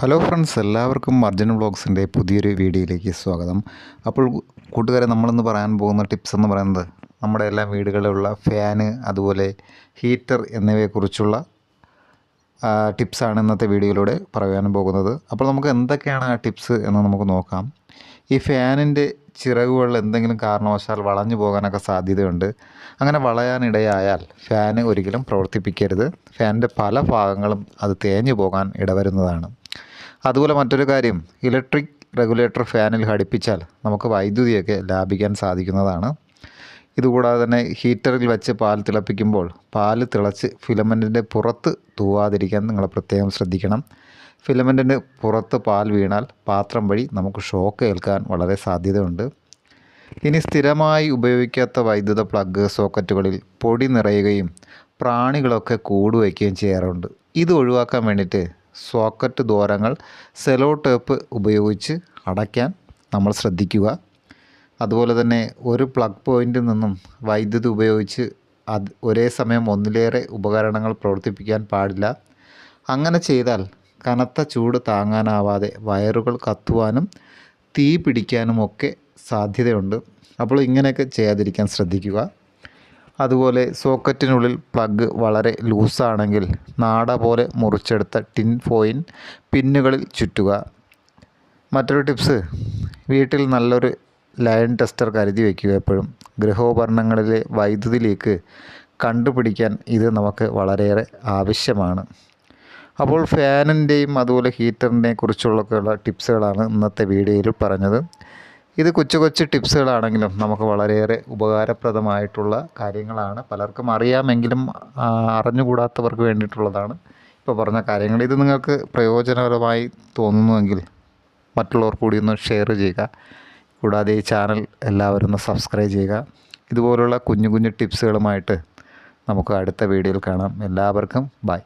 Hello friends എല്ലാവർക്കും അർജുൻ വ്ളോഗ്സിന്റെ പുതിയൊരു വീഡിയോയിലേക്ക് സ്വാഗതം. അപ്പോൾ കൂട്ടുകാരെ നമ്മളിന്ന് പറയാൻ പോകുന്ന ടിപ്സ് എന്ന് പറയുന്നത് നമ്മുടെ എല്ലാ വീടുകളിലുള്ള ഫാന് അതുപോലെ ഹീറ്റർ എന്നിവയെക്കുറിച്ചുള്ള ടിപ്സാണ് ഇന്നത്തെ വീഡിയോയിലൂടെ പറയാൻ പോകുന്നത്. അപ്പോൾ നമുക്ക് എന്തൊക്കെയാണ് ആ ടിപ്സ് എന്ന് നമുക്ക് നോക്കാം. ഈ ഫാനിന്റെ ചിറകുകളിൽ എന്തെങ്കിലും കാരണവശാൽ വളഞ്ഞു പോകാനൊക്കെ സാധ്യതയുണ്ട്. അങ്ങനെ വളയാനിടയായാൽ ഫാന് ഒരിക്കലും പ്രവർത്തിപ്പിക്കരുത്. ഫാനിന്റെ പല ഭാഗങ്ങളും അത് തേഞ്ഞു പോകാൻ ഇടവരുന്നതാണ്. അതുപോലെ മറ്റൊരു കാര്യം ഇലക്ട്രിക് റെഗുലേറ്റർ ഫാനിൽ ഘടിപ്പിച്ചാൽ നമുക്ക് വൈദ്യുതിയൊക്കെ ലാഭിക്കാൻ സാധിക്കുന്നതാണ്. ഇതുകൂടാതെ തന്നെ ഹീറ്ററിൽ വെച്ച് പാൽ തിളപ്പിക്കുമ്പോൾ പാൽ തിളച്ച് ഫിലമെന്റിന്റെ പുറത്ത് തൂവാതിരിക്കാൻ നിങ്ങൾ പ്രത്യേകം ശ്രദ്ധിക്കണം. ഫിലമെന്റിന് പുറത്ത് പാൽ വീണാൽ പാത്രം വഴി നമുക്ക് ഷോക്ക് ഏൽക്കാൻ വളരെ സാധ്യതയുണ്ട്. ഇനി സ്ഥിരമായി ഉപയോഗിക്കാത്ത വൈദ്യുത പ്ലഗ് സോക്കറ്റുകളിൽ പൊടി നിറയുകയും പ്രാണികളൊക്കെ കൂടുവയ്ക്കുകയും ചെയ്യാറുണ്ട്. ഇത് ഒഴിവാക്കാൻ വേണ്ടിയിട്ട് സോക്കറ്റ് ദ്വാരങ്ങൾ സെലോ ടേപ്പ് ഉപയോഗിച്ച് അടയ്ക്കാൻ നമ്മൾ ശ്രദ്ധിക്കുക. അതുപോലെ തന്നെ ഒരു പ്ലഗ് പോയിന്റിൽ നിന്നും വൈദ്യുതി ഉപയോഗിച്ച് അത് ഒരേ സമയം ഒന്നിലേറെ ഉപകരണങ്ങൾ പ്രവർത്തിപ്പിക്കാൻ പാടില്ല. അങ്ങനെ ചെയ്താൽ കനത്ത ചൂട് താങ്ങാനാവാതെ വയറുകൾ കത്തുവാനും തീ പിടിക്കാനുമൊക്കെ സാധ്യതയുണ്ട്. അപ്പോൾ ഇങ്ങനെയൊക്കെ ചെയ്യാതിരിക്കാൻ ശ്രദ്ധിക്കുക. അതുപോലെ സോക്കറ്റിനുള്ളിൽ പ്ലഗ് വളരെ ലൂസാണെങ്കിൽ നാട പോലെ മുറിച്ചെടുത്ത ടിൻ ഫോയിൻ പിന്നുകളിൽ ചുറ്റുക. മറ്റൊരു ടിപ്സ് വീട്ടിൽ നല്ലൊരു ലയൺ ടെസ്റ്റർ കരുതി വയ്ക്കുക എപ്പോഴും. ഗൃഹോപകരണങ്ങളിലെ വൈദ്യുതി ലീക്ക് കണ്ടുപിടിക്കാൻ ഇത് നമുക്ക് വളരെയേറെ ആവശ്യമാണ്. അപ്പോൾ ഫാനിന്റെയും അതുപോലെ ഹീറ്ററിനെ കുറിച്ചുള്ളൊക്കെയുള്ള ടിപ്സുകളാണ് ഇന്നത്തെ വീഡിയോയിൽ പറഞ്ഞത്. ഇത് കൊച്ചു കൊച്ചു ടിപ്സുകളാണെങ്കിലും നമുക്ക് വളരെയേറെ ഉപകാരപ്രദമായിട്ടുള്ള കാര്യങ്ങളാണ്. പലർക്കും അറിയാമെങ്കിലും അറിഞ്ഞുകൂടാത്തവർക്ക് വേണ്ടിയിട്ടുള്ളതാണ് ഇപ്പോൾ പറഞ്ഞ കാര്യങ്ങൾ. ഇത് നിങ്ങൾക്ക് പ്രയോജനകരമായി തോന്നുന്നുവെങ്കിൽ മറ്റുള്ളവർ കൂടി ഒന്ന് ഷെയർ ചെയ്യുക. കൂടാതെ ഈ ചാനൽ എല്ലാവരും ഒന്ന് സബ്സ്ക്രൈബ് ചെയ്യുക. ഇതുപോലുള്ള കുഞ്ഞു കുഞ്ഞു ടിപ്സുകളുമായിട്ട് നമുക്ക് അടുത്ത വീഡിയോയിൽ കാണാം. എല്ലാവർക്കും ബൈ.